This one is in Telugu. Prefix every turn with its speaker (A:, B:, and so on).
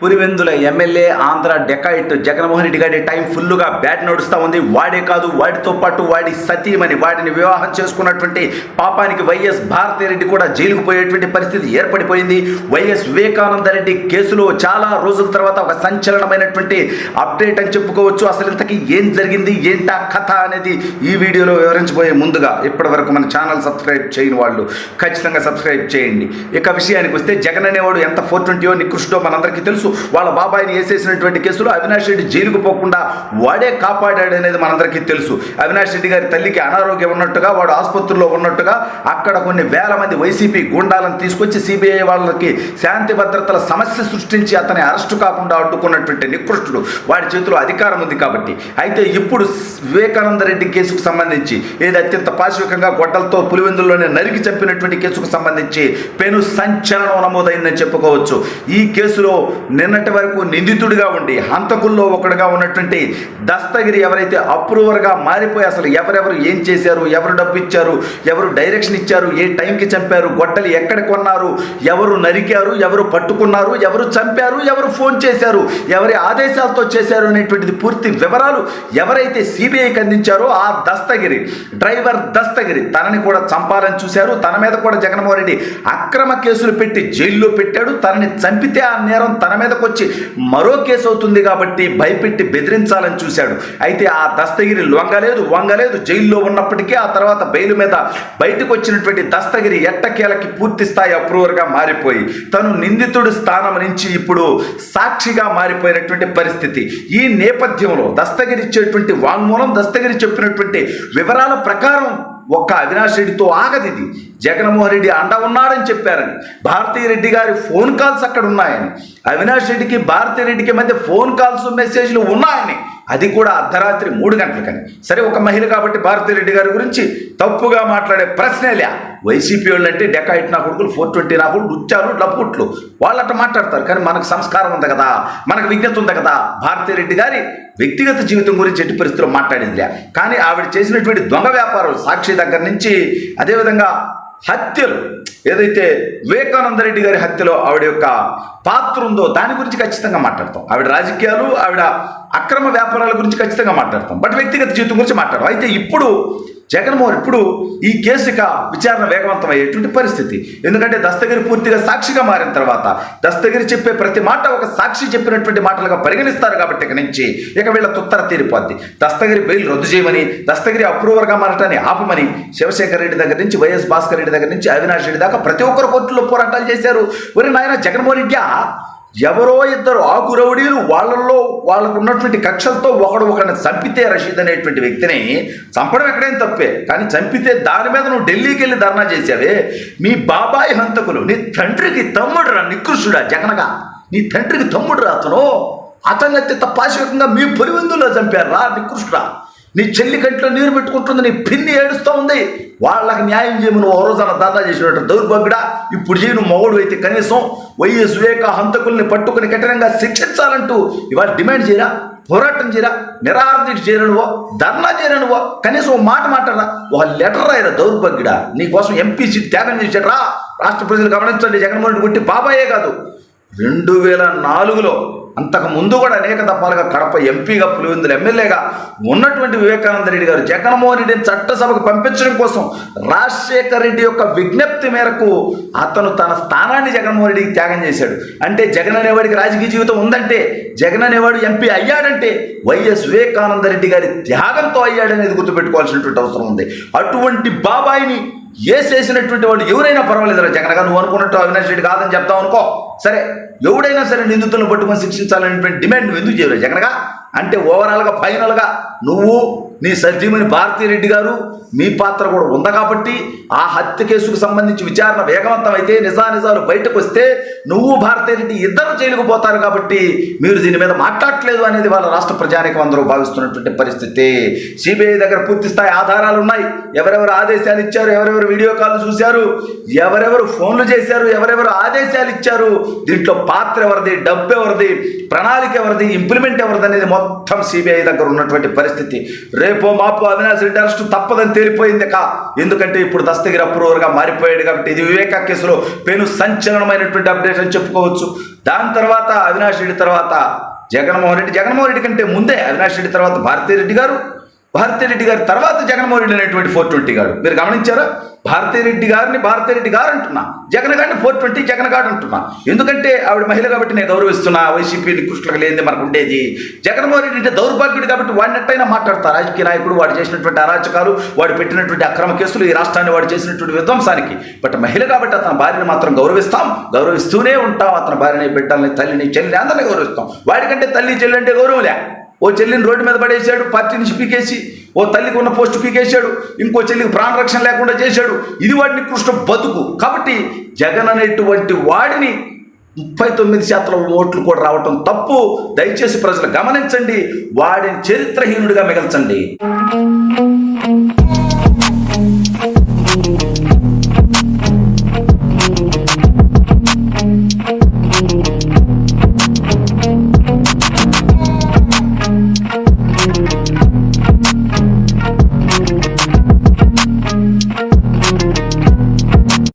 A: పురివెందుల ఎమ్మెల్యే ఆంధ్ర డెకాయిట్ జగన్మోహన్ రెడ్డి గారి టైం ఫుల్గా బ్యాట్ నడుస్తూ ఉంది. వాడే కాదు వాడితో పాటు వాడి సతీమని వాడిని వివాహం చేసుకున్నటువంటి పాపానికి వైఎస్ భారతిరెడ్డి కూడా జైలుకు పోయేటువంటి పరిస్థితి ఏర్పడిపోయింది. వైఎస్ వివేకానంద రెడ్డి కేసులో చాలా రోజుల తర్వాత ఒక సంచలనమైనటువంటి అప్డేట్ అని చెప్పుకోవచ్చు. అసలు ఇంతకీ ఏం జరిగింది? ఏంటా కథ అనేది ఈ వీడియోలో వివరించబోయే ముందుగా ఇప్పటి వరకు మన ఛానల్ సబ్స్క్రైబ్ చేయని వాళ్ళు ఖచ్చితంగా సబ్స్క్రైబ్ చేయండి. ఇక విషయానికి వస్తే జగన్ అనేవాడు ఎంత ఫోర్ ట్వంటీయో నికృష్టో మనందరికీ తెలుసు. వాళ్ళ బాబాయిని వేసేసినటువంటి కేసులో అవినాష్ రెడ్డి జైలుకు పోకుండా వాడే కాపాడాడు అనేది మనందరికీ తెలుసు. అవినాష్ రెడ్డి గారి తల్లికి అనారోగ్యం ఉన్నట్టుగా వాడు ఆసుపత్రిలో ఉన్నట్టుగా అక్కడ కొన్ని వేల మంది వైసీపీ గుండాలను తీసుకొచ్చి సిబిఐ వాళ్ళకి శాంతి భద్రతల సమస్య సృష్టించి అతని అరెస్టు కాకుండా అడ్డుకున్నటువంటి నికృష్టుడు వాడి చేతిలో అధికారం ఉంది కాబట్టి. అయితే ఇప్పుడు వివేకానంద రెడ్డి కేసుకు సంబంధించి ఏది అత్యంత పాశవికంగా గొడ్డలతో పులివెందుల్లోనే నరికి చంపినటువంటి కేసుకు సంబంధించి పెను సంచలనం నమోదైందని చెప్పుకోవచ్చు. ఈ కేసులో నిన్నటి వరకు నిందితుడిగా ఉండి హంతకుల్లో ఒకడుగా ఉన్నటువంటి దస్తగిరి ఎవరైతే అప్రూవర్గా మారిపోయి అసలు ఎవరెవరు ఏం చేశారు ఎవరు డబ్బు ఇచ్చారు ఎవరు డైరెక్షన్ ఇచ్చారు ఏ టైంకి చంపారు గొడ్డలు ఎక్కడ కొన్నారు ఎవరు నరికారు ఎవరు పట్టుకున్నారు ఎవరు చంపారు ఎవరు ఫోన్ చేశారు ఎవరి ఆదేశాలతో చేశారు అనేటువంటిది పూర్తి వివరాలు ఎవరైతే సిబిఐకి అందించారో ఆ దస్తగిరి డ్రైవర్ దస్తగిరి తనని కూడా చంపాలని చూశారు. తన మీద కూడా జగన్మోహన్ రెడ్డి అక్రమ కేసులు పెట్టి జైల్లో పెట్టాడు. తనని చంపితే ఆ నేరం తన మీద మీదకి వచ్చి మరో కేసు అవుతుంది కాబట్టి భయపెట్టి బెదిరించాలని చూశాడు. అయితే ఆ దస్తగిరి లొంగలేదు వంగలేదు. జైల్లో ఉన్నప్పటికీ ఆ తర్వాత బెయిల్ మీద బయటకు వచ్చినటువంటి దస్తగిరి ఎట్టకేలకి పూర్తి స్థాయి అప్రూవర్గా మారిపోయి తను నిందితుడు స్థానం నుంచి ఇప్పుడు సాక్షిగా మారిపోయినటువంటి పరిస్థితి. ఈ నేపథ్యంలో దస్తగిరి ఇచ్చేటువంటి వాంగ్మూలం దస్తగిరి చెప్పినటువంటి వివరాల ప్రకారం ఒక్క అవినాష్ రెడ్డితో ఆగదిది. జగన్మోహన్ రెడ్డి అండ ఉన్నాడని చెప్పారని. భారతీయ రెడ్డి గారి ఫోన్ కాల్స్ అక్కడ ఉన్నాయని. అవినాష్ రెడ్డికి భారతీయ రెడ్డికి మధ్య ఫోన్ కాల్స్ మెసేజ్లు ఉన్నాయని. అది కూడా అర్ధరాత్రి మూడు గంటలకని. సరే ఒక మహిళ కాబట్టి భారతీ రెడ్డి గారి గురించి తప్పుగా మాట్లాడే ప్రశ్నేలే వైసీపీ వాళ్ళు అంటే డెకాయిట్ నా కొడుకులు ఫోర్ ట్వంటీ నా కొడుకులు ఉచ్చారు లప్పుట్లు. వాళ్ళు అట్లా మాట్లాడతారు. కానీ మనకు సంస్కారం ఉంది కదా మనకు విజ్ఞత ఉంది కదా. భారతీ రెడ్డి గారి వ్యక్తిగత జీవితం గురించి ఎట్టి పరిస్థితుల్లో మాట్లాడిందిలే. కానీ ఆవిడ చేసినటువంటి దొంగ వ్యాపారం సాక్షి దగ్గర నుంచి అదేవిధంగా హత్యలు ఏదైతే వివేకానంద రెడ్డి గారి హత్యలో ఆవిడ యొక్క పాత్ర ఉందో దాని గురించి ఖచ్చితంగా మాట్లాడతాం. ఆవిడ రాజకీయాలు ఆవిడ అక్రమ వ్యాపారాల గురించి ఖచ్చితంగా మాట్లాడతాం. బట్ వ్యక్తిగత జీవితం గురించి మాట్లాడడం అయితే ఇప్పుడు జగన్మోహన్ ఇప్పుడు ఈ కేసుక విచారణ వేగవంతం అయ్యేటువంటి పరిస్థితి. ఎందుకంటే దస్తగిరి పూర్తిగా సాక్షిగా మారిన తర్వాత దస్తగిరి చెప్పే ప్రతి మాట ఒక సాక్షి చెప్పినటువంటి మాటలుగా పరిగణిస్తారు కాబట్టి ఇక నుంచి ఇక వీళ్ళ తుత్తర తీరిపోద్ది. దస్తగిరి బెయిల్ రద్దు చేయమని దస్తగిరి అప్రూవర్గా మారటాన్ని ఆపమని శివశేఖర్ రెడ్డి దగ్గర నుంచి వైఎస్ భాస్కర్ రెడ్డి దగ్గర నుంచి అవినాష్ రెడ్డి దాకా ప్రతి ఒక్కరు కోర్టులో పోరాటాలు చేశారు. ఒరి నాయన జగన్మోహన్ రెడ్డి ఎవరో ఇద్దరు ఆకు రౌడీలు వాళ్ళల్లో వాళ్ళకు ఉన్నటువంటి కక్షలతో ఒకడు ఒకరిని చంపితే రషీద్ అనేటువంటి వ్యక్తిని చంపడం ఎక్కడైనా తప్పే. కానీ చంపితే దాని మీద నువ్వు ఢిల్లీకి వెళ్ళి ధర్నా చేసావే. మీ బాబాయ్ హంతకులు నీ తండ్రికి తమ్ముడు రా నికృష్టుడా జగనగా. నీ తండ్రికి తమ్ముడు రా అతను. అతన్ని అత్యంత పాశవికంగా మీ పొలివెందులో చంపారు రా నికృష్టుడా. నీ చెల్లి కంట్లో నీరు పెట్టుకుంటుంది నీ పిన్ని ఏడుస్తూ ఉంది. వాళ్ళకి న్యాయం చేయమని ఓ రోజున దాదా చేసినట్టు దౌర్భాగ్యుడా? ఇప్పుడు చేయను మొగుడు అయితే కనీసం వైఎస్ వివేక హంతకుల్ని పట్టుకుని కఠినంగా శిక్షించాలంటూ ఇవాళ డిమాండ్ చేయరా? పోరాటం చేయరా? నిరాహారదీక్ష చేయరనువో ధర్నా చేయనువో కనీసం ఓ మాట మాట్లాడరా? ఒక లెటర్ రాయరా దౌర్భాగ్యుడా? నీకోసం ఎంపీ సీట్ త్యాగం చేశాడు రాష్ట్ర ప్రజలు గమనించండి జగన్మోహన్ రెడ్డి గుట్టి బాబాయే కాదు. రెండు వేల నాలుగులో అంతకు ముందు కూడా అనేక దఫాలుగా కడప ఎంపీగా పులివెందులు ఎమ్మెల్యేగా ఉన్నటువంటి వివేకానంద రెడ్డి గారు జగన్మోహన్ రెడ్డిని చట్టసభకు పంపించడం కోసం రాజశేఖర్ రెడ్డి యొక్క విజ్ఞప్తి మేరకు అతను తన స్థానాన్ని జగన్మోహన్ రెడ్డికి త్యాగం చేశాడు. అంటే జగన్ అనేవాడికి రాజకీయ జీవితం ఉందంటే జగన్ అనేవాడు ఎంపీ అయ్యాడంటే వైఎస్ వివేకానంద రెడ్డి గారి త్యాగంతో అయ్యాడనేది గుర్తుపెట్టుకోవాల్సినటువంటి అవసరం ఉంది. అటువంటి బాబాయిని ఏసేసినటువంటి వాళ్ళు ఎవరైనా పర్వాలేదు జగన్ నువ్వు అనుకున్నట్టు అవినాష్ రెడ్డి కాదని చెప్తావు అనుకో. సరే ఎవడైనా సరే నిందితులను పట్టుకొని శిక్షించాలనేటువంటి డిమాండ్ నువ్వు ఎందుకు చేయలేదు జగన్గా? అంటే ఓవరాల్గా ఫైనల్గా నువ్వు నీ సతీమణి భారతీరెడ్డి గారు మీ పాత్ర కూడా ఉంది కాబట్టి ఆ హత్య కేసుకు సంబంధించి విచారణ వేగవంతం అయితే నిజానిజాలు బయటకు వస్తే నువ్వు భారతీరెడ్డి ఇద్దరు జైలుకు పోతారు కాబట్టి మీరు దీని మీద మాట్లాడట్లేదు అనేది వాళ్ళ రాష్ట్ర ప్రజానికం అందరూ భావిస్తున్నటువంటి పరిస్థితి. సిబిఐ దగ్గర పూర్తి స్థాయి ఆధారాలు ఉన్నాయి. ఎవరెవరు ఆదేశాలు ఇచ్చారు ఎవరెవరు వీడియో కాల్ చూశారు ఎవరెవరు ఫోన్లు చేశారు ఎవరెవరు ఆదేశాలు ఇచ్చారు దీంట్లో పాత్ర ఎవరిది డబ్బు ఎవరిది ప్రణాళిక ఎవరిది ఇంప్లిమెంట్ ఎవరిది అనేది మొత్తం సిబిఐ దగ్గర ఉన్నటువంటి పరిస్థితి. రేపు రేపో మాపో అవినాష్ రెడ్డి అరెస్టు తప్పదని తేలిపోయింది కా ఎందుకంటే ఇప్పుడు దస్తగిరి అప్రూవర్గా మారిపోయాడు కాబట్టి ఇది వివేక కేసులో పెను సంచలనమైనటువంటి అప్డేట్ అని చెప్పుకోవచ్చు. దాని తర్వాత అవినాష్ రెడ్డి తర్వాత జగన్మోహన్ రెడ్డి. జగన్మోహన్ రెడ్డి కంటే ముందే అవినాష్ రెడ్డి తర్వాత భారతీరెడ్డి గారు భారతీరెడ్డి గారి తర్వాత జగన్మోహన్ రెడ్డి అనేటువంటి ఫోర్ ట్వంటీ గారు మీరు గమనించారా? భారతీరెడ్డి గారిని భారతీరెడ్డి గారు అంటున్నా. జగన్ గారిని ఫోర్ ట్వంటీ జగన్ గారు అంటున్నా. ఎందుకంటే ఆవిడ మహిళ కాబట్టి నేను గౌరవిస్తున్నా. వైసీపీ కృష్ణకు లేనిది మనకు ఉండేది. జగన్మోహన్ రెడ్డి అంటే దౌర్భాగ్యుడు కాబట్టి వాడినట్టయినా మాట్లాడతారు. రాజకీయ నాయకుడు వాడు చేసినటువంటి అరాచకాలు వాడు పెట్టినటువంటి అక్రమ కేసులు ఈ రాష్ట్రాన్ని వాడు చేసినటువంటి విధ్వంసానికి. బట్ మహిళ కాబట్టి అతని భార్యని మాత్రం గౌరవిస్తాం. గౌరవిస్తూనే ఉంటాం. అతని భార్యని బిడ్డల్ని తల్లిని చెల్లిని అందరినీ గౌరవిస్తాం. వాడికంటే తల్లి చెల్లి అంటే గౌరవలే ఓ చెల్లిని రోడ్డు మీద పడేశాడు పార్టీ నుంచి పీకేసి ఓ తల్లికి ఉన్న పోస్ట్ పీకేశాడు ఇంకో చెల్లికి ప్రాణరక్షణ లేకుండా చేశాడు. ఇది వాడిని కృష్ణ బతుకు. కాబట్టి జగన్ అనేటువంటి వాడిని ముప్పై తొమ్మిది శాతం ఓట్లు కూడా రావటం తప్పు. దయచేసి ప్రజలు గమనించండి వాడిని చరిత్రహీనుడిగా మిగల్చండి.